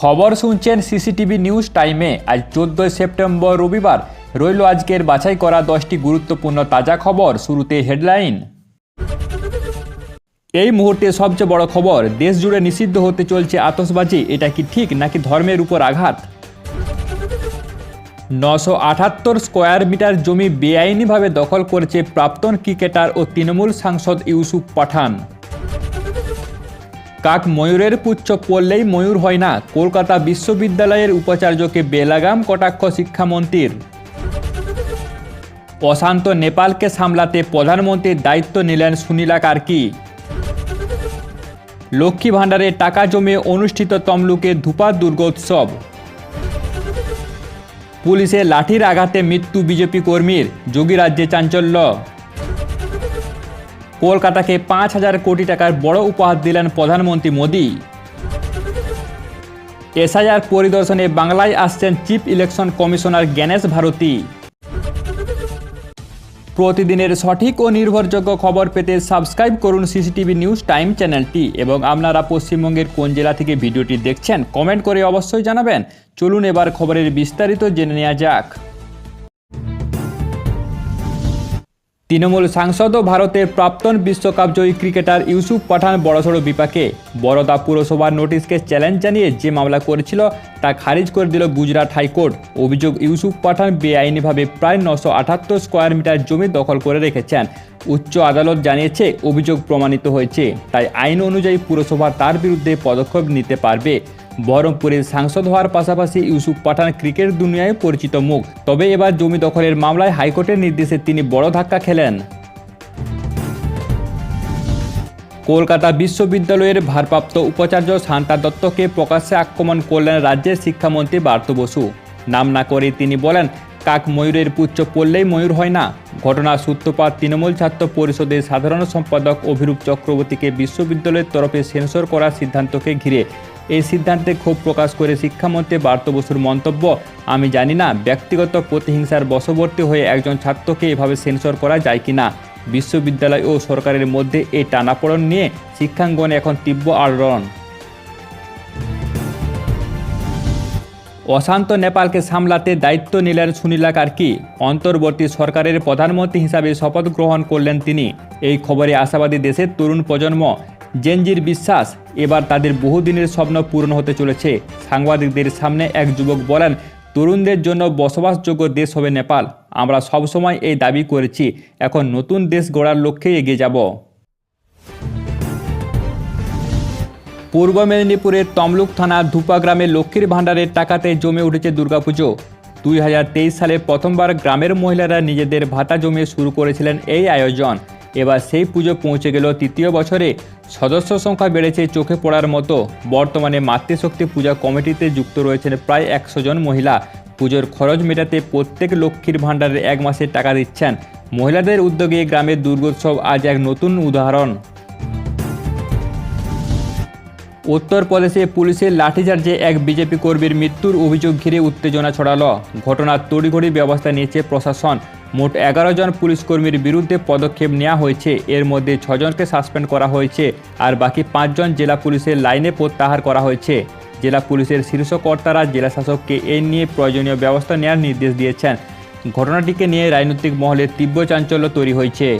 খবর শুনছেন CCTV news টাইমে। আজ চোদ্দোই সেপ্টেম্বর রবিবার। রইল আজকের বাছাই করা দশটি গুরুত্বপূর্ণ তাজা খবর। শুরুতে হেডলাইন। এই মুহূর্তে সবচেয়ে বড় খবর দেশ জুড়ে নিষিদ্ধ হতে চলছে আতসবাজি এটা কি ঠিক নাকি ধর্মের উপর আঘাত? নশো আটাত্তর স্কোয়ার মিটার জমি বেআইনিভাবে দখল করেছে প্রাক্তন ক্রিকেটার ও তৃণমূল সাংসদ ইউসুফ পাঠান। কাক ময়ূরের পুচ্ছ পড়লেই ময়ূর হয় না, কলকাতা বিশ্ববিদ্যালয়ের উপাচার্যকে বেলাগাম কটাক্ষ শিক্ষামন্ত্রীর। অশান্ত নেপালকে সামলাতে প্রধানমন্ত্রীর দায়িত্ব নিলেন সুনীলা কার্কি। লক্ষ্মী ভাণ্ডারে টাকা জমে অনুষ্ঠিত তমলুকে ধুপা দুর্গোৎসব। পুলিশে লাঠির আঘাতে মৃত্যু বিজেপি কর্মীর, যোগী রাজ্যে চাঞ্চল্য। কলকাতাকে পাঁচ হাজার কোটি টাকার বড় উপহার দিলেন প্রধানমন্ত্রী মোদী। এসআইআর পরিদর্শনে বাংলায় আসছেন chief election commissioner Gyanesh Bharati. প্রতিদিনের সঠিক ও নির্ভরযোগ্য খবর পেতে সাবস্ক্রাইব করুন সিসিটিভি নিউজ টাইম চ্যানেলটি এবং আপনারা পশ্চিমবঙ্গের কোন জেলা থেকে ভিডিওটি দেখছেন, কমেন্ট করে অবশ্যই জানাবেন। চলুন এবার খবরের বিস্তারিত জেনে নেওয়া যাক। তৃণমূল সাংসদ ও ভারতের প্রাক্তন বিশ্বকাপ জয়ী ক্রিকেটার ইউসুফ পাঠান বড়সড় বিপাকে। বরোদা পুরসভার নোটিশকে চ্যালেঞ্জ জানিয়ে যে মামলা করেছিল, তা খারিজ করে দিল গুজরাট হাইকোর্ট। অভিযোগ, ইউসুফ পাঠান বেআইনিভাবে প্রায় নশো আটাত্তর স্কোয়ার মিটার জমি দখল করে রেখেছেন। উচ্চ আদালত জানিয়েছে, অভিযোগ প্রমাণিত হয়েছে, তাই আইন অনুযায়ী পুরসভা তার বিরুদ্ধে পদক্ষেপ নিতে পারবে। বহরমপুরের সাংসদ হওয়ার পাশাপাশি ইউসুফ পাঠান ক্রিকেট দুনিয়ায় পরিচিত মুখ। তবে এবার জমি দখলের মামলায় হাইকোর্টের নির্দেশে তিনি বড় ধাক্কা খেলেন। কলকাতা বিশ্ববিদ্যালয়ের ভারপ্রাপ্ত উপাচার্য শান্তা দত্তকে প্রকাশ্যে আক্রমণ করলেন রাজ্যের শিক্ষামন্ত্রী বার্ত বসু। নাম না করে তিনি বলেন, কাক ময়ূরের পুচ্ছ পড়লেই ময়ূর হয় না। ঘটনার সূত্রপাত তৃণমূল ছাত্র পরিষদের সাধারণ সম্পাদক অভিরূপ চক্রবর্তীকে বিশ্ববিদ্যালয়ের তরফে সেন্সর করার সিদ্ধান্তকে ঘিরে এই সিদ্ধান্তে ক্ষোভ প্রকাশ করে শিক্ষামন্ত্রী বার্ত বসুর মন্তব্য, আমি জানি না ব্যক্তিগত প্রতিহিংসার বশবর্তী হয়ে একজন ছাত্রকে এভাবে সেন্সর করা যায় কি না বিশ্ববিদ্যালয় ও সরকারের মধ্যে এই টানাপোড়ন নিয়ে শিক্ষাঙ্গনে এখন তীব্র আলোড়ন। অশান্ত নেপালকে সামলাতে দায়িত্ব নিলেন সুনীলা কার্কি। অন্তর্বর্তী সরকারের প্রধানমন্ত্রী হিসাবে শপথ গ্রহণ করলেন তিনি। এই খবরে আশাবাদী দেশের তরুণ প্রজন্ম জেনজির বিশ্বাস, এবার তাদের বহুদিনের স্বপ্ন পূরণ হতে চলেছে। সাংবাদিকদের সামনে এক যুবক বলেন, তরুণদের জন্য বসবাসযোগ্য দেশ হবে নেপাল। আমরা সবসময় এই দাবি করেছি। এখন নতুন দেশ গড়ার লক্ষ্যে এগিয়ে যাব। পূর্ব মেদিনীপুরের তমলুক থানার ধুপা গ্রামে লক্ষ্মীর ভাণ্ডারের টাকাতে জমে উঠেছে দুর্গাপুজো। দুই হাজার তেইশ সালে প্রথমবার গ্রামের মহিলারা নিজেদের ভাতা জমিয়ে শুরু করেছিলেন এই আয়োজন। এবার সেই পুজো পৌঁছে গেল তৃতীয় বছরে। সদস্য সংখ্যা বেড়েছে চোখে পড়ার মতো। বর্তমানে মাতৃশক্তি পূজা কমিটিতে যুক্ত রয়েছেন প্রায় একশো জন মহিলা। পুজোর খরচ মেটাতে প্রত্যেক লক্ষ্মীর ভাণ্ডারে এক মাসের টাকা দিচ্ছেন। মহিলাদের উদ্যোগে গ্রামের দুর্গোৎসব আজ এক নতুন উদাহরণ। উত্তরপ্রদেশে পুলিশের লাঠিচার্জে এক বিজেপি কর্মীর মৃত্যুর অভিযোগ ঘিরে উত্তেজনা ছড়ালো। ঘটনার তড়িঘড়ি ব্যবস্থা নিয়েছে প্রশাসন। মোট এগারো জন পুলিশ কর্মীর বিরুদ্ধে পদক্ষেপ নেওয়া হয়েছে। এর মধ্যে ছজনকে সাসপেন্ড করা হয়েছে আর বাকি পাঁচজন জেলা পুলিশের লাইনে প্রত্যাহার করা হয়েছে। জেলা পুলিশের শীর্ষ কর্তারা জেলা শাসককে এ নিয়ে প্রয়োজনীয় ব্যবস্থা নেওয়ার নির্দেশ দিয়েছেন। ঘটনাটিকে নিয়ে রাজনৈতিক মহলে তীব্র চাঞ্চল্য তৈরি হয়েছে।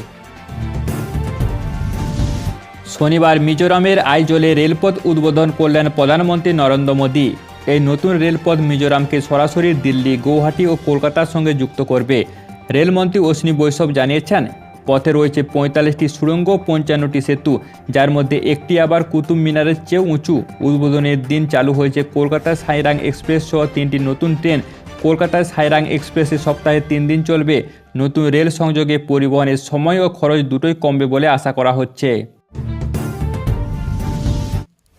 শনিবার মিজোরামের আইজলে রেলপথ উদ্বোধন করলেন প্রধানমন্ত্রী নরেন্দ্র মোদী। এই নতুন রেলপথ মিজোরামকে সরাসরি দিল্লি, গৌহাটি ও কলকাতার সঙ্গে যুক্ত করবে। রেলমন্ত্রী অশ্বিনী বৈষ্ণব জানিয়েছেন, পথে রয়েছে পঁয়তাল্লিশটি সুড়ঙ্গ, পঞ্চান্নটি সেতু, যার মধ্যে একটি আবার কুতুব মিনারের চেয়েও উঁচু। উদ্বোধনের দিন চালু হয়েছে কলকাতার সাইরাং এক্সপ্রেস সহ তিনটি নতুন ট্রেন। কলকাতার সাইরাং এক্সপ্রেসে সপ্তাহে তিন দিন চলবে। নতুন রেল সংযোগে পরিবহনের সময় ও খরচ দুটোই কমবে বলে আশা করা হচ্ছে।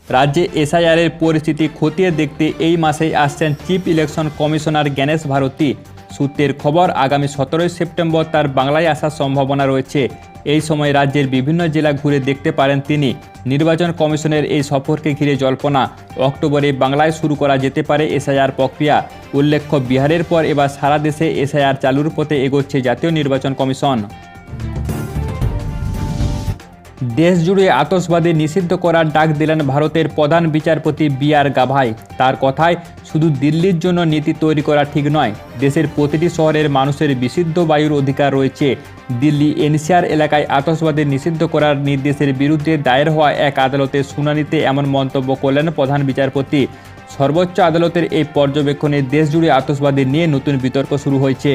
রাজ্যে এসআইআরের পরিস্থিতি খতিয়ে দেখতে এই মাসেই আসছেন chief election commissioner Gyanesh Bharati. সূত্রের খবর, আগামী সতেরোই সেপ্টেম্বর তার বাংলায় আসার সম্ভাবনা রয়েছে। এই সময় রাজ্যের বিভিন্ন জেলা ঘুরে দেখতে পারেন তিনি। নির্বাচন কমিশনের এই সফরকে ঘিরে জল্পনা। অক্টোবরে বাংলায় শুরু করা যেতে পারে এসআইআর প্রক্রিয়া। উল্লেখ্য, বিহারের পর এবার সারা দেশে এসআইআর চালুর পথে এগোচ্ছে জাতীয় নির্বাচন কমিশন। দেশ জুড়ে আতসবাদী নিষিদ্ধ করার ডাক দিলেন ভারতের প্রধান বিচারপতি বি আর গাভাই। তার কথায়, শুধু দিল্লির জন্য নীতি তৈরি করা ঠিক নয়, দেশের প্রতিটি শহরের মানুষের বিশুদ্ধ বায়ুর অধিকার রয়েছে। দিল্লি এনসিআর এলাকায় আতসবাদী নিষিদ্ধ করার নির্দেশের বিরুদ্ধে দায়ের হওয়া এক আদালতের শুনানিতে এমন মন্তব্য করলেন প্রধান বিচারপতি। সর্বোচ্চ আদালতের এই পর্যবেক্ষণে দেশজুড়ে আতসবাদী নিয়ে নতুন বিতর্ক শুরু হয়েছে।